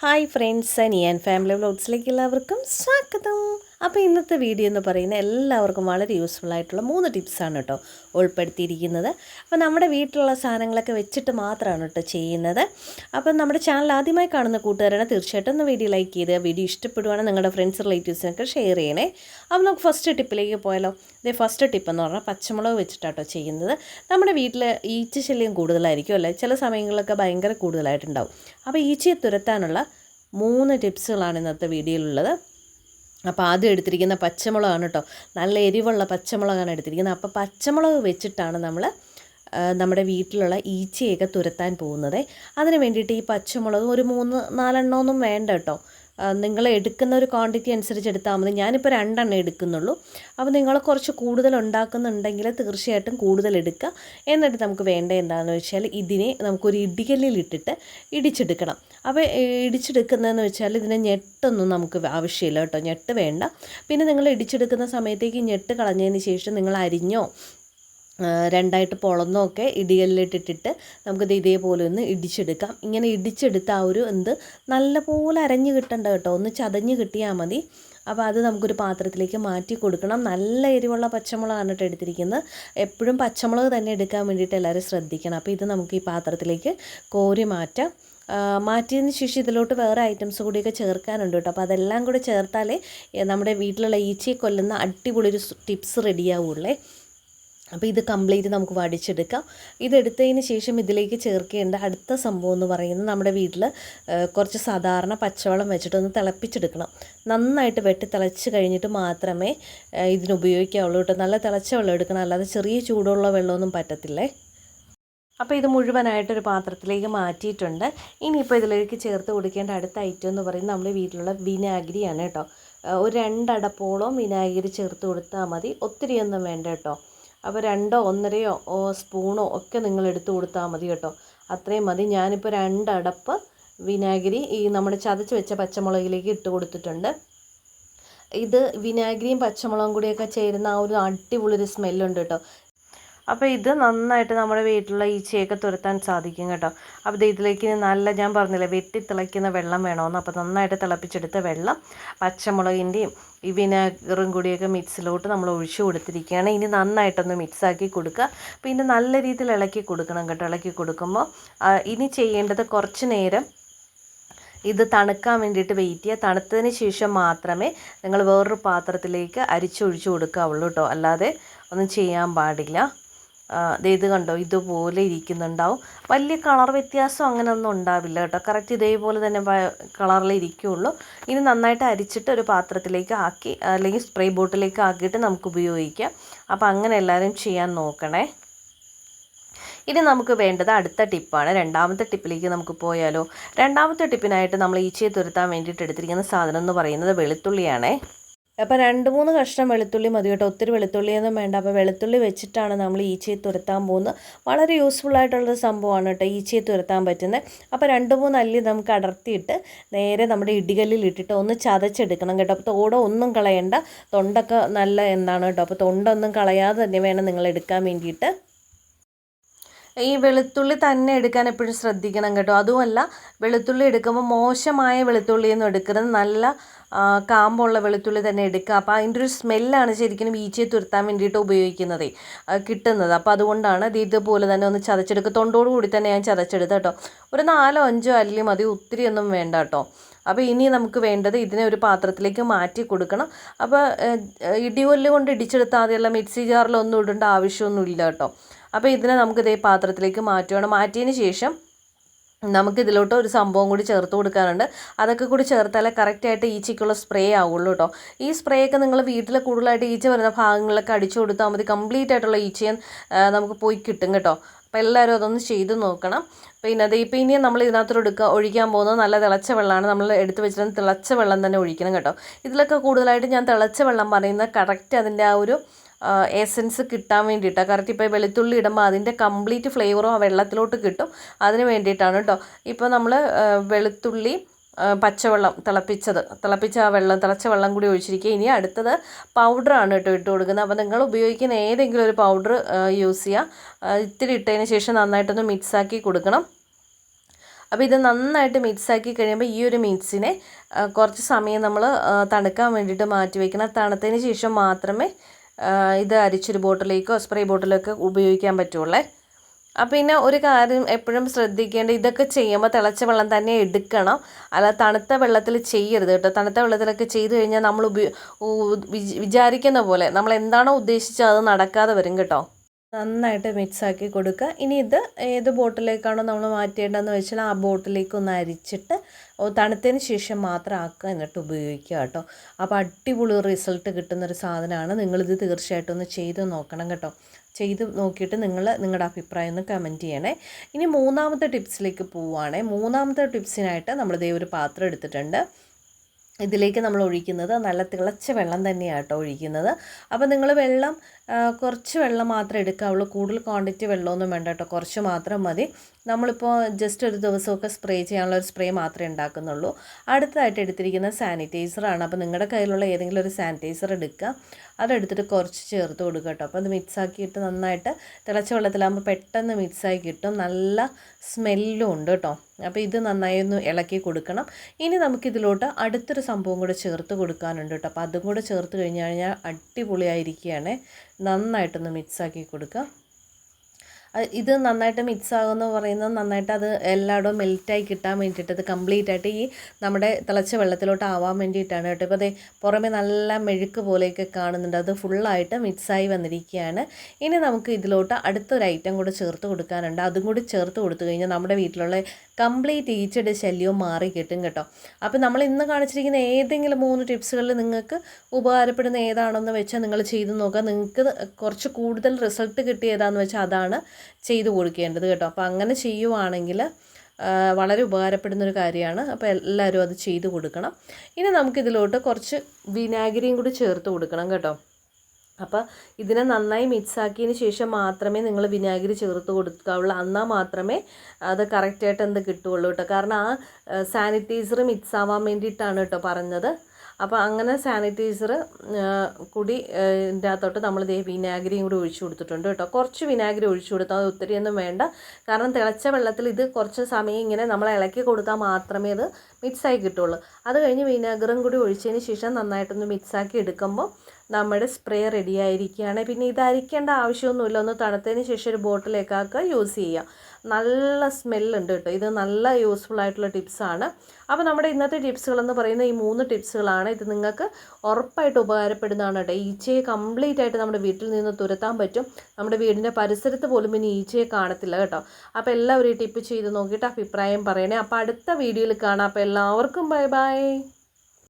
Hi friends ഞാൻ family വ്ലോഗ്സിലേക്ക് എല്ലാവർക്കും സ്വാഗതം. അപ്പോൾ ഇന്നത്തെ വീഡിയോ എന്ന് പറയുന്ന എല്ലാവർക്കും വളരെ യൂസ്ഫുൾ ആയിട്ടുള്ള മൂന്ന് ടിപ്സാണ് കേട്ടോ ഉൾപ്പെടുത്തിയിരിക്കുന്നത്. അപ്പോൾ നമ്മുടെ വീട്ടിലുള്ള സാധനങ്ങളൊക്കെ വെച്ചിട്ട് മാത്രമാണ് കേട്ടോ ചെയ്യുന്നത്. അപ്പം നമ്മുടെ ചാനൽ ആദ്യമായി കാണുന്ന കൂട്ടുകാരാണ് തീർച്ചയായിട്ടും ഒന്ന് വീഡിയോ ലൈക്ക് ചെയ്ത് വീഡിയോ ഇഷ്ടപ്പെടുവാണെങ്കിൽ നിങ്ങളുടെ ഫ്രണ്ട്സ് റിലേറ്റീവ്സിനൊക്കെ ഷെയർ ചെയ്യണേ. അപ്പോൾ നമുക്ക് ഫസ്റ്റ് ടിപ്പിലേക്ക് പോയാലോ. ഇതേ ഫസ്റ്റ് ടിപ്പ് എന്ന് പറഞ്ഞാൽ പച്ചമുളക് വെച്ചിട്ടാട്ടോ ചെയ്യുന്നത്. നമ്മുടെ വീട്ടിൽ ഈച്ച ശല്യം കൂടുതലായിരിക്കും അല്ലേ? ചില സമയങ്ങളിലൊക്കെ ഭയങ്കര കൂടുതലായിട്ടുണ്ടാവും. അപ്പോൾ ഈച്ചയെ തുരത്താനുള്ള മൂന്ന് ടിപ്സുകളാണ് ഇന്നത്തെ വീഡിയോയിലുള്ളത് അപ്പോൾ ആദ്യം എടുത്തിരിക്കുന്ന പച്ചമുളകാണ് കേട്ടോ. നല്ല എരിവുള്ള പച്ചമുളകാണ് എടുത്തിരിക്കുന്നത്. അപ്പോൾ പച്ചമുളക് വെച്ചിട്ടാണ് നമ്മൾ നമ്മുടെ വീട്ടിലുള്ള ഈച്ചയൊക്കെ തുരത്താൻ പോകുന്നത്. അതിന് വേണ്ടിയിട്ട് ഈ പച്ചമുളകും ഒരു മൂന്ന് നാലെണ്ണമൊന്നും വേണ്ട കേട്ടോ. നിങ്ങൾ എടുക്കുന്ന ഒരു ക്വാണ്ടിറ്റി അനുസരിച്ച് എടുത്താൽ മതി. ഞാനിപ്പോൾ രണ്ടെണ്ണം എടുക്കുന്നുള്ളൂ. അപ്പോൾ നിങ്ങൾ കുറച്ച് കൂടുതൽ ഉണ്ടാക്കുന്നുണ്ടെങ്കിൽ തീർച്ചയായിട്ടും കൂടുതൽ എടുക്കുക. എന്നിട്ട് നമുക്ക് വേണ്ട എന്താണെന്ന് വെച്ചാൽ ഇതിനെ നമുക്കൊരു ഇടികല്ലിലിട്ടിട്ട് ഇടിച്ചെടുക്കണം. അപ്പോൾ ഇടിച്ചെടുക്കുന്നതെന്ന് വെച്ചാൽ ഇതിനെ ഞെട്ടൊന്നും നമുക്ക് ആവശ്യമില്ല കേട്ടോ. ഞെട്ട് വേണ്ട. പിന്നെ നിങ്ങൾ ഇടിച്ചെടുക്കുന്ന സമയത്തേക്ക് ഞെട്ട് കളഞ്ഞതിന് ശേഷം നിങ്ങൾ അരിഞ്ഞോ രണ്ടായിട്ട് പൊളന്നൊക്കെ ഇടികല്ലിട്ടിട്ടിട്ട് നമുക്കിത് ഇതേപോലെ ഒന്ന് ഇടിച്ചെടുക്കാം. ഇങ്ങനെ ഇടിച്ചെടുത്ത ആ ഒരു എന്ത് നല്ലപോലെ അരഞ്ഞ് കിട്ടണ്ട കേട്ടോ. ഒന്ന് ചതഞ്ഞ് കിട്ടിയാൽ മതി. അപ്പോൾ അത് നമുക്കൊരു പാത്രത്തിലേക്ക് മാറ്റി കൊടുക്കണം. നല്ല എരിവുള്ള പച്ചമുളകാണ് കേട്ടോ എടുത്തിരിക്കുന്നത്. എപ്പോഴും പച്ചമുളക് തന്നെ എടുക്കാൻ വേണ്ടിയിട്ട് എല്ലാവരും ശ്രദ്ധിക്കണം. അപ്പോൾ ഇത് നമുക്ക് ഈ പാത്രത്തിലേക്ക് കോരി മാറ്റാം. മാറ്റിയതിന് ശേഷം ഇതിലോട്ട് വേറെ ഐറ്റംസ് കൂടിയൊക്കെ ചേർക്കാനുണ്ട് കേട്ടോ. അപ്പോൾ അതെല്ലാം കൂടെ ചേർത്താലേ നമ്മുടെ വീട്ടിലുള്ള ഈച്ചയെ കൊല്ലുന്ന അടിപൊളി ഒരു ടിപ്സ് റെഡിയാവുള്ളേ. അപ്പോൾ ഇത് കംപ്ലീറ്റ് നമുക്ക് വടിച്ചെടുക്കാം. ഇതെടുത്തതിന് ശേഷം ഇതിലേക്ക് ചേർക്കേണ്ട അടുത്ത സംഭവം എന്ന് പറയുന്നത് നമ്മുടെ വീട്ടിൽ കുറച്ച് സാധാരണ പച്ചവെള്ളം വെച്ചിട്ട് ഒന്ന് തിളപ്പിച്ചെടുക്കണം. നന്നായിട്ട് വെട്ടി തിളച്ച് കഴിഞ്ഞിട്ട് മാത്രമേ ഇതിന് ഉപയോഗിക്കാവുള്ളൂ കേട്ടോ. നല്ല തിളച്ച വെള്ളം എടുക്കണം. അല്ലാതെ ചെറിയ ചൂടുള്ള വെള്ളമൊന്നും പറ്റത്തില്ലേ? അപ്പോൾ ഇത് മുഴുവനായിട്ടൊരു പാത്രത്തിലേക്ക് മാറ്റിയിട്ടുണ്ട്. ഇനിയിപ്പോൾ ഇതിലേക്ക് ചേർത്ത് കൊടുക്കേണ്ട അടുത്ത ഐറ്റം എന്ന് പറയുന്നത് നമ്മുടെ വീട്ടിലുള്ള വിനാഗിരിയാണ് കേട്ടോ. ഒരു രണ്ടടപ്പോളം വിനാഗിരി ചേർത്ത് കൊടുത്താൽ മതി. ഒത്തിരിയൊന്നും വേണ്ട കേട്ടോ. അപ്പോൾ രണ്ടോ ഒന്നരയോ സ്പൂണോ ഒക്കെ നിങ്ങൾ എടുത്തു കൊടുത്താൽ മതി കേട്ടോ. അത്രയും മതി. ഞാനിപ്പോൾ രണ്ടടപ്പ് വിനാഗിരി ഈ നമ്മൾ ചതച്ച് വെച്ച പച്ചമുളകിലേക്ക് ഇട്ട് കൊടുത്തിട്ടുണ്ട്. ഇത് വിനാഗിരിയും പച്ചമുളകും കൂടിയൊക്കെ ചേരുന്ന ആ ഒരു അടിപൊളി ഒരു സ്മെല്ലുണ്ട് കേട്ടോ. അപ്പോൾ ഇത് നന്നായിട്ട് നമ്മുടെ വീട്ടിലുള്ള ഈച്ചയൊക്കെ തുരത്താൻ സാധിക്കും കേട്ടോ. അപ്പോൾ ഇതിലേക്ക് നല്ല ഞാൻ പറഞ്ഞില്ലേ വെട്ടി തിളയ്ക്കുന്ന വെള്ളം വേണമെന്ന് അപ്പോൾ നന്നായിട്ട് തിളപ്പിച്ചെടുത്ത വെള്ളം പച്ചമുളകിന്റെയും ഈ വിനാഗറും കൂടിയൊക്കെ മിക്സിലോട്ട് നമ്മൾ ഒഴിച്ചു കൊടുത്തിരിക്കുകയാണ്. ഇനി നന്നായിട്ടൊന്ന് മിക്സാക്കി കൊടുക്കുക. പിന്നെ നല്ല രീതിയിൽ ഇളക്കി കൊടുക്കണം കേട്ടോ. ഇളക്കി കൊടുക്കുമ്പോൾ ഇനി ചെയ്യേണ്ടത് കുറച്ച് നേരം ഇത് തണുക്കാൻ വേണ്ടിയിട്ട് വെയിറ്റ് ചെയ്യുക. തണുത്തതിന് ശേഷം മാത്രമേ നിങ്ങൾ വേറൊരു പാത്രത്തിലേക്ക് അരിച്ചൊഴിച്ചു കൊടുക്കാവുള്ളൂ കേട്ടോ. അല്ലാതെ ഒന്നും ചെയ്യാൻ പാടില്ല. ഇത് കണ്ടോ ഇതുപോലെ ഇരിക്കുന്നുണ്ടാവും. വലിയ കളർ വ്യത്യാസം അങ്ങനെ ഒന്നും ഉണ്ടാവില്ല കേട്ടോ. കറക്റ്റ് ഇതേപോലെ തന്നെ കളറിൽ ഇരിക്കുകയുള്ളൂ ഇനി നന്നായിട്ട് അരിച്ചിട്ട് ഒരു പാത്രത്തിലേക്ക് ആക്കി അല്ലെങ്കിൽ സ്പ്രേ ബോട്ടിലേക്ക് ആക്കിയിട്ട് നമുക്ക് ഉപയോഗിക്കാം. അപ്പോൾ അങ്ങനെ എല്ലാവരും ചെയ്യാൻ നോക്കണേ. ഇനി നമുക്ക് വേണ്ടത് അടുത്ത ടിപ്പാണ്. രണ്ടാമത്തെ ടിപ്പിലേക്ക് നമുക്ക് പോയാലോ. രണ്ടാമത്തെ ടിപ്പിനായിട്ട് നമ്മൾ ഈച്ചയെ തുരുത്താൻ വേണ്ടിയിട്ട് എടുത്തിരിക്കുന്ന സാധനം എന്ന് പറയുന്നത് വെളുത്തുള്ളിയാണേ. അപ്പോൾ രണ്ട് മൂന്ന് കഷ്ണം വെളുത്തുള്ളി മതി കേട്ടോ. ഒത്തിരി വെളുത്തുള്ളിയൊന്നും വേണ്ട. അപ്പോൾ വെളുത്തുള്ളി വെച്ചിട്ടാണ് നമ്മൾ ഈച്ചയെ തുരത്താൻ പോകുന്നത്. വളരെ യൂസ്ഫുൾ ആയിട്ടുള്ളൊരു സംഭവമാണ് കേട്ടോ ഈച്ചയെ തുരത്താൻ പറ്റുന്നത്. അപ്പോൾ രണ്ട് മൂന്ന് അല്ലി നമുക്ക് അടർത്തിയിട്ട് നേരെ നമ്മുടെ ഇടികല്ലിൽ ഇട്ടിട്ട് ഒന്ന് ചതച്ചെടുക്കണം കേട്ടോ. അപ്പോൾ തോടോ ഒന്നും കളയണ്ട. തൊണ്ടൊക്കെ നല്ല എന്താണ് കേട്ടോ. അപ്പോൾ തൊണ്ടൊന്നും കളയാതെ തന്നെ വേണം നിങ്ങൾ എടുക്കാൻ വേണ്ടിയിട്ട്. ഈ വെളുത്തുള്ളി തന്നെ എടുക്കാൻ എപ്പോഴും ശ്രദ്ധിക്കണം കേട്ടോ. അതുമല്ല വെളുത്തുള്ളി എടുക്കുമ്പോൾ മോശമായ വെളുത്തുള്ളിയൊന്നും എടുക്കരുത്. നല്ല കാമ്പുള്ള വെളുത്തുള്ളി തന്നെ എടുക്കുക. അപ്പോൾ അതിന്റെ ഒരു സ്മെല്ലാണ് ശരിക്കും ഈച്ചയെ തുരുത്താൻ വേണ്ടിയിട്ട് ഉപയോഗിക്കുന്നത് കിട്ടുന്നത്. അപ്പോൾ അതുകൊണ്ടാണ് ഇത് ഇതുപോലെ തന്നെ ഒന്ന് ചതച്ചെടുക്കുക. തൊണ്ടോട് കൂടി തന്നെ ഞാൻ ചതച്ചെടുത്ത കേട്ടോ. ഒരു നാലോ അഞ്ചോ അല്ലി മതി. ഒത്തിരി ഒന്നും വേണ്ട കേട്ടോ. അപ്പോൾ ഇനി നമുക്ക് വേണ്ടത് ഇതിനെ ഒരു പാത്രത്തിലേക്ക് മാറ്റി കൊടുക്കണം. അപ്പോൾ ഇടികൊല്ല് കൊണ്ട് ഇടിച്ചെടുത്താൽ മതിയല്ല മിക്സി ജാറിലൊന്നും ഇടേണ്ട ആവശ്യമൊന്നുമില്ല കേട്ടോ. അപ്പോൾ ഇതിനെ നമുക്ക് ഇതേ പാത്രത്തിലേക്ക് മാറ്റുകയാണ്. മാറ്റിയതിന് ശേഷം നമുക്ക് ഇതിലോട്ട് ഒരു സംഭവം കൂടി ചേർത്ത് കൊടുക്കാനുണ്ട്. അതൊക്കെ കൂടി ചേർത്താലേ കറക്റ്റായിട്ട് ഈച്ചയ്ക്കുള്ള സ്പ്രേ ആവുള്ളൂ കേട്ടോ ഈ സ്പ്രേ ഒക്കെ നിങ്ങൾ വീട്ടിൽ കൂടുതലായിട്ട് ഈച്ച വരുന്ന ഭാഗങ്ങളിലൊക്കെ അടിച്ചു കൊടുത്താൽ മതി. കംപ്ലീറ്റ് ആയിട്ടുള്ള ഈച്ചയെ നമുക്ക് പോയി കിട്ടും കേട്ടോ. അപ്പോൾ എല്ലാവരും അതൊന്ന് ചെയ്ത് നോക്കണം. പിന്നെ അത് ഇപ്പോൾ ഇനി നമ്മൾ ഇതിനകത്തോട് എടുക്കുക ഒഴിക്കാൻ പോകുന്നത് നല്ല തിളച്ച വെള്ളമാണ് നമ്മൾ എടുത്ത് വെച്ചിട്ട് തിളച്ച വെള്ളം തന്നെ ഒഴിക്കണം കേട്ടോ. ഇതിലൊക്കെ കൂടുതലായിട്ട് ഞാൻ തിളച്ച വെള്ളം പറയുന്നത് കറക്റ്റ് അതിന്റെ ആ ഒരു എസൻസ് കിട്ടാൻ വേണ്ടിയിട്ടാണ് കറക്റ്റ് ഇപ്പോൾ വെളുത്തുള്ളി ഇടുമ്പോൾ അതിന്റെ കംപ്ലീറ്റ് ഫ്ലേവറും ആ വെള്ളത്തിലോട്ട് കിട്ടും. അതിന് വേണ്ടിയിട്ടാണ് കേട്ടോ ഇപ്പോൾ നമ്മൾ വെളുത്തുള്ളി പച്ചവെള്ളം തിളപ്പിച്ചത്. തിളപ്പിച്ച ആ വെള്ളം തിളച്ച വെള്ളം കൂടി ഒഴിച്ചിരിക്കുക. ഇനി അടുത്തത് പൗഡറാണ് കേട്ടോ ഇട്ട് കൊടുക്കുന്നത്. അപ്പോൾ നിങ്ങൾ ഉപയോഗിക്കുന്ന ഏതെങ്കിലും ഒരു പൗഡർ യൂസ് ചെയ്യുക. ഇത്തിരി ഇട്ടതിന് ശേഷം നന്നായിട്ടൊന്ന് മിക്സാക്കി കൊടുക്കണം. അപ്പോൾ ഇത് നന്നായിട്ട് മിക്സാക്കി കഴിയുമ്പോൾ ഈ ഒരു മിക്സിനെ കുറച്ച് സമയം നമ്മൾ തണുക്കാൻ വേണ്ടിയിട്ട് മാറ്റി വയ്ക്കണം തണുത്തതിന് ശേഷം മാത്രമേ ഇത് അരിച്ചൊരു ബോട്ടിലേക്കോ സ്പ്രേ ബോട്ടിലേക്കോ ഉപയോഗിക്കാൻ പറ്റുള്ളേ. അപ്പം പിന്നെ ഒരു കാര്യം എപ്പോഴും ശ്രദ്ധിക്കേണ്ട ഇതൊക്കെ ചെയ്യുമ്പോൾ തിളച്ച വെള്ളം തന്നെ എടുക്കണം. അല്ല തണുത്ത വെള്ളത്തിൽ ചെയ്യരുത് കേട്ടോ. തണുത്ത വെള്ളത്തിലൊക്കെ ചെയ്തു കഴിഞ്ഞാൽ നമ്മൾ വിചാരിക്കുന്ന പോലെ നമ്മൾ എന്താണോ ഉദ്ദേശിച്ചത് അത് നടക്കാതെ വരും കേട്ടോ. നന്നായിട്ട് മിക്സ് ആക്കി കൊടുക്കുക. ഇനി ഇത് ഏത് ബോട്ടിലേക്കാണോ നമ്മൾ മാറ്റേണ്ടതെന്ന് വെച്ചാൽ ആ ബോട്ടിലേക്ക് ഒന്ന് അരിച്ചിട്ട് തണുത്തതിന് ശേഷം മാത്രം ആക്കുക എന്നിട്ട് ഉപയോഗിക്കുക കേട്ടോ. അപ്പോൾ അടിപൊളി റിസൾട്ട് കിട്ടുന്നൊരു സാധനമാണ്. നിങ്ങളിത് തീർച്ചയായിട്ടും ഒന്ന് ചെയ്ത് നോക്കണം കേട്ടോ. ചെയ്ത് നോക്കിയിട്ട് നിങ്ങൾ നിങ്ങളുടെ അഭിപ്രായം ഒന്ന് കമന്റ് ചെയ്യണേ. ഇനി മൂന്നാമത്തെ ടിപ്സിലേക്ക് പോവുകയാണേ. മൂന്നാമത്തെ ടിപ്സിനായിട്ട് നമ്മളിതേ ഒരു പാത്രം എടുത്തിട്ടുണ്ട്. ഇതിലേക്ക് നമ്മൾ ഒഴിക്കുന്നത് നല്ല തിളച്ച വെള്ളം തന്നെയാണ് കേട്ടോ ഒഴിക്കുന്നത്. അപ്പോൾ നിങ്ങൾ വെള്ളം കുറച്ച് വെള്ളം മാത്രമേ എടുക്കാവുള്ളൂ. കൂടുതൽ ക്വാണ്ടിറ്റി വെള്ളമൊന്നും വേണ്ട കേട്ടോ. കുറച്ച് മാത്രം മതി. നമ്മളിപ്പോൾ ജസ്റ്റ് ഒരു ദിവസമൊക്കെ സ്പ്രേ ചെയ്യാനുള്ള ഒരു സ്പ്രേ മാത്രമേ ഉണ്ടാക്കുന്നുള്ളൂ. അടുത്തതായിട്ട് എടുത്തിരിക്കുന്നത് സാനിറ്റൈസറാണ് അപ്പോൾ നിങ്ങളുടെ കയ്യിലുള്ള ഏതെങ്കിലും ഒരു സാനിറ്റൈസർ എടുക്കുക. അതെടുത്തിട്ട് കുറച്ച് ചേർത്ത് കൊടുക്കുക കേട്ടോ. അപ്പോൾ അത് മിക്സാക്കിയിട്ട് നന്നായിട്ട് തിളച്ച വെള്ളത്തിലാകുമ്പോൾ പെട്ടെന്ന് മിക്സായി കിട്ടും. നല്ല സ്മെല്ലും ഉണ്ട് കേട്ടോ. അപ്പോൾ ഇത് നന്നായി ഒന്ന് ഇളക്കി കൊടുക്കണം. ഇനി നമുക്കിതിലോട്ട് അടുത്തൊരു സംഭവം കൂടെ ചേർത്ത് കൊടുക്കാനുണ്ട് കേട്ടോ. അപ്പോൾ അതും കൂടെ ചേർത്ത് കഴിഞ്ഞ് കഴിഞ്ഞാൽ അടിപൊളിയായിരിക്കുകയാണ്. നന്നായിട്ടൊന്ന് മിക്സാക്കി കൊടുക്കുക. ഇത് നന്നായിട്ട് മിക്സ് ആകുമെന്ന് പറയുന്നത് നന്നായിട്ട് അത് എല്ലായിടവും മെൽറ്റായി കിട്ടാൻ വേണ്ടിയിട്ട് അത് കംപ്ലീറ്റ് ആയിട്ട് ഈ നമ്മുടെ തിളച്ച വെള്ളത്തിലോട്ട് ആവാൻ വേണ്ടിയിട്ടാണ് കേട്ടോ. ഇപ്പോൾ അതേ പുറമേ നല്ല മെഴുക്ക് പോലെയൊക്കെ കാണുന്നുണ്ട്. അത് ഫുള്ളായിട്ട് മിക്സായി വന്നിരിക്കുകയാണ്. ഇനി നമുക്ക് ഇതിലോട്ട് അടുത്തൊരു ഐറ്റം കൂടെ ചേർത്ത് കൊടുക്കാനുണ്ട്. അതും കൂടി ചേർത്ത് കൊടുത്തു കഴിഞ്ഞാൽ നമ്മുടെ വീട്ടിലുള്ള കംപ്ലീറ്റ് ഈച്ചയുടെ ശല്യവും മാറി കിട്ടും കേട്ടോ. അപ്പോൾ നമ്മൾ ഇന്ന് കാണിച്ചിരിക്കുന്ന ഏതെങ്കിലും മൂന്ന് ടിപ്സുകളിൽ നിങ്ങൾക്ക് ഉപകാരപ്പെടുന്ന ഏതാണെന്ന് വെച്ചാൽ നിങ്ങൾ ചെയ്ത് നോക്കുക. നിങ്ങൾക്ക് കുറച്ച് കൂടുതൽ റിസൾട്ട് കിട്ടിയതാണെന്ന് വെച്ചാൽ അതാണ് ചെയ്തു കൊടുക്കേണ്ടത് കേട്ടോ. അപ്പോൾ അങ്ങനെ ചെയ്യുവാണെങ്കിൽ വളരെ ഉപകാരപ്പെടുന്ന ഒരു കാര്യമാണ്. അപ്പോൾ എല്ലാവരും അത് ചെയ്ത് കൊടുക്കണം. ഇനി നമുക്കിതിലോട്ട് കുറച്ച് വിനാഗിരിയും കൂടി ചേർത്ത് കൊടുക്കണം കേട്ടോ. അപ്പോൾ ഇതിനെ നന്നായി മിക്സാക്കിയതിന് ശേഷം മാത്രമേ നിങ്ങൾ വിനാഗിരി ചേർത്ത് കൊടുക്കാവുള്ളൂ. എന്നാൽ മാത്രമേ അത് കറക്റ്റായിട്ട് എന്ത് കിട്ടുകയുള്ളൂ കേട്ടോ. കാരണം ആ സാനിറ്റൈസർ മിക്സ് ആവാൻ വേണ്ടിയിട്ടാണ് കേട്ടോ പറഞ്ഞത്. അപ്പോൾ അങ്ങനെ സാനിറ്റൈസർ കൂടി ഇതിന്റെ അകത്തോട്ട് നമ്മൾ ദേ വിനാഗിരിയും കൂടി ഒഴിച്ചു കൊടുത്തിട്ടുണ്ട് കേട്ടോ. കുറച്ച് വിനാഗിരി ഒഴിച്ചു കൊടുത്താൽ അത് ഒത്തിരിയൊന്നും വേണ്ട. കാരണം തിളച്ച വെള്ളത്തിൽ ഇത് കുറച്ച് സമയം ഇങ്ങനെ നമ്മൾ ഇളക്കി കൊടുത്താൽ മാത്രമേ അത് മിക്സായി കിട്ടുള്ളൂ. അത് കഴിഞ്ഞ് വിനാഗറും കൂടി ഒഴിച്ചതിന് ശേഷം നന്നായിട്ടൊന്ന് മിക്സാക്കി എടുക്കുമ്പോൾ നമ്മുടെ സ്പ്രേ റെഡി ആയിരിക്കുകയാണ്. പിന്നെ ഇത് അരിക്കേണ്ട ആവശ്യമൊന്നുമില്ല. ഒന്ന് തണുത്തതിന് ശേഷം ഒരു ബോട്ടിലേക്കാക്കുക യൂസ് ചെയ്യുക. നല്ല സ്മെല്ലുണ്ട് കേട്ടോ. ഇത് നല്ല യൂസ്ഫുൾ ആയിട്ടുള്ള ടിപ്സാണ് അപ്പോൾ നമ്മുടെ ഇന്നത്തെ ടിപ്സുകളെന്ന് പറയുന്ന ഈ മൂന്ന് ടിപ്സുകളാണ് ഇത് നിങ്ങൾക്ക് ഉറപ്പായിട്ട് ഉപകാരപ്പെടുന്നതാണ് കേട്ടോ. ഈച്ചയെ കംപ്ലീറ്റ് ആയിട്ട് നമ്മുടെ വീട്ടിൽ നിന്ന് തുരത്താൻ പറ്റും. നമ്മുടെ വീടിന്റെ പരിസരത്ത് പോലും ഇനി ഈച്ചയെ കാണത്തില്ല കേട്ടോ. അപ്പോൾ എല്ലാവരും ഈ ടിപ്പ് ചെയ്ത് നോക്കിയിട്ട് അഭിപ്രായം പറയണേ. അപ്പോൾ അടുത്ത വീഡിയോയിൽ കാണാം. അപ്പോൾ എല്ലാവർക്കും ബൈ ബൈ